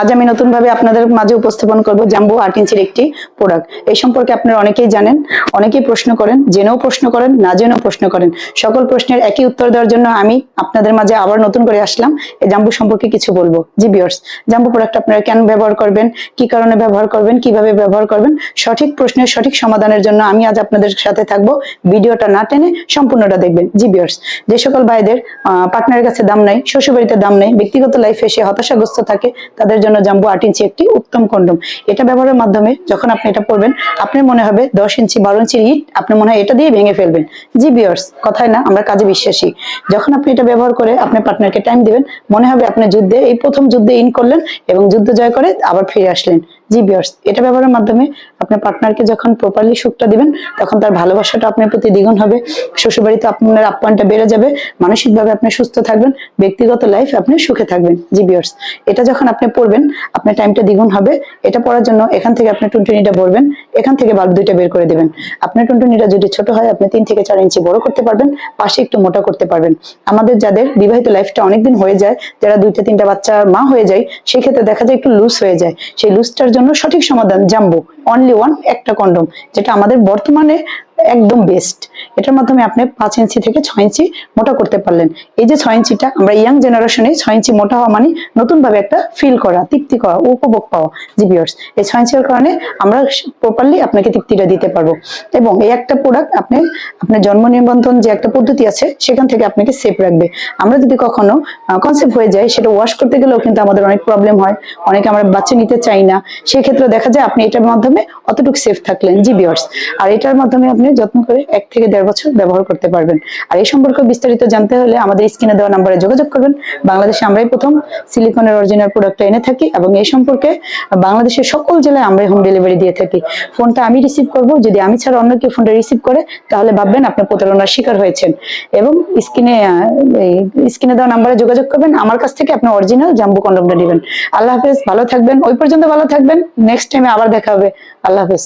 আজ আমি নতুন ভাবে আপনাদের মাঝে উপস্থাপন করব জাম্বু আট ইঞ্চির একটি প্রোডাক্ট। এই সম্পর্কে আপনারা অনেকেই জানেন, অনেকেই প্রশ্ন করেন, জেনেও প্রশ্ন করেন, না জেনেও প্রশ্ন করেন। সকল প্রশ্নের একই উত্তর দেওয়ার জন্য আমি আপনাদের মাঝে আবার নতুন করে আসলাম। এই জাম্বু সম্পর্কে কিছু বলব। জি বিয়ার্স জাম্বু প্রোডাক্ট আপনারা কেন ব্যবহার করবেন, কি কারণে ব্যবহার করবেন, কীভাবে ব্যবহার করবেন, সঠিক প্রশ্নের সঠিক সমাধানের জন্য আমি আজ আপনাদের সাথে থাকব। ভিডিওটা না টেনে সম্পূর্ণটা দেখবেন। জি বিয়ার্স যে সকল ভাইদের পার্টনারের কাছে দাম নাই, শ্বশুরবাড়িতে দাম নেই, ব্যক্তিগত লাইফে এসে হতাশাগ্রস্ত থাকে তাদের জন্য জাম্বু আট ইঞ্চি একটি উত্তম কন্ডম। এটা ব্যবহারের মাধ্যমে যখন আপনি এটা পরবেন, আপনার মনে হবে দশ ইঞ্চি, বারো ইঞ্চির ইট আপনি মনে হয় এটা দিয়ে ভেঙে ফেলবেন। জি বিয়ার্স কথায় না, আমরা কাজে বিশ্বাসী। যখন আপনি এটা ব্যবহার করে আপনার পার্টনারকে টাইম দিবেন, মনে হবে আপনি যুদ্ধে, এই প্রথম যুদ্ধে ইন করলেন এবং যুদ্ধ জয় করে আবার ফিরে আসলেন। জি বিয়ার্স এটা ব্যবহারের মাধ্যমে আপনার পার্টনারকে যখন প্রপারলি সুখটা দিবেন, তখন তার ভালোবাসাটা আপনার প্রতি দ্বিগুণ হবে। শ্বশুরবাড়িতে আপনার আপ্যায়নটা বেড়ে যাবে, মানসিকভাবে আপনি সুস্থ থাকবেন, ব্যক্তিগত লাইফ আপনি সুখে থাকবেন। জি বিয়ার্স এটা যখন আপনি পড়বেন আপনার টাইমটা দ্বিগুণ হবে। এটা পড়ার জন্য এখান থেকে আপনি টুনটুনিটা ভরবেন। এখান থেকে বাল্ব দুইটা বের করে দেবেন। আপনার টুনটুনিটা যদি ছোট হয়, আপনি তিন থেকে চার ইঞ্চি বড় করতে পারবেন, পাশে একটু মোটা করতে পারবেন। আমাদের যাদের বিবাহিত লাইফটা অনেকদিন হয়ে যায়, যারা দুইটা তিনটা বাচ্চার মা হয়ে যায় সেই ক্ষেত্রে দেখা যায় একটু লুজ হয়ে যায়। সেই লুজটার জন্য সঠিক সমাধান জাম্বো অনলি ওয়ান একটা কন্ডম যেটা আমাদের বর্তমানে একদম বেস্ট এটার মাধ্যমে আপনি পাঁচ ইঞ্চি থেকে ছয় ইঞ্চি মোটা করতে পারলেন। এই যে ছয় ইঞ্চিটা, আমরা ইয়াং জেনারেশনে ছয় ইঞ্চি মোটা হওয়া মানে নতুন ভাবে একটা ফিল করা, তৃপ্তি করা, উপভোগ পাওয়া। জি ভিউয়ার্স এই ছয় ইঞ্চির কারণে আমরা প্রপারলি আপনাকে তৃপ্তিটা দিতে পারব। এবং এই একটা প্রোডাক্ট আপনি, আপনার জন্ম নিবন্ধন যে একটা পদ্ধতি আছে, সেখান থেকে আপনাকে সেফ রাখবে। আমরা যদি কখনো কনসেপ্ট হয়ে যায়, সেটা ওয়াশ করতে গেলেও কিন্তু আমাদের অনেক প্রবলেম হয়। অনেকে আমরা বাচ্চা নিতে চাই না। সেই ক্ষেত্রে দেখা যায় আপনি এটার মাধ্যমে অতটুকু সেফ থাকলেন, জি ভিউয়ার্স আর এটার মাধ্যমে আপনি যত্ন করে এক থেকে দেড় বছর ব্যবহার করতে পারবেন। আর এই সম্পর্কে বিস্তারিত জানতে হলে আমাদের স্ক্রিনে দেওয়া নাম্বারে যোগাযোগ করবেন। বাংলাদেশে আমরাই প্রথম সিলিকনের অরিজিনাল প্রোডাক্টটা এনে থাকি এবং এই সম্পর্কে বাংলাদেশের সকল জেলায় আমরাই হোম ডেলিভারি দিয়ে থাকি। ফোনটা আমি রিসিভ করব। যদি আমি ছাড়া অন্য কেউ ফোনটা রিসিভ করে, তাহলে ভাববেন আপনি প্রতারণার শিকার হয়েছেন। এবং স্ক্রিনে স্ক্রিনে দেওয়া নাম্বারে যোগাযোগ করবেন। আমার কাছ থেকে আপনি অরিজিনাল জাম্বু কন্ডমটা নেবেন। আল্লাহ হাফেজ, ভালো থাকবেন। ওই পর্যন্ত ভালো থাকবেন। নেক্সট টাইমে আবার দেখা হবে। আল্লাহ হাফেজ।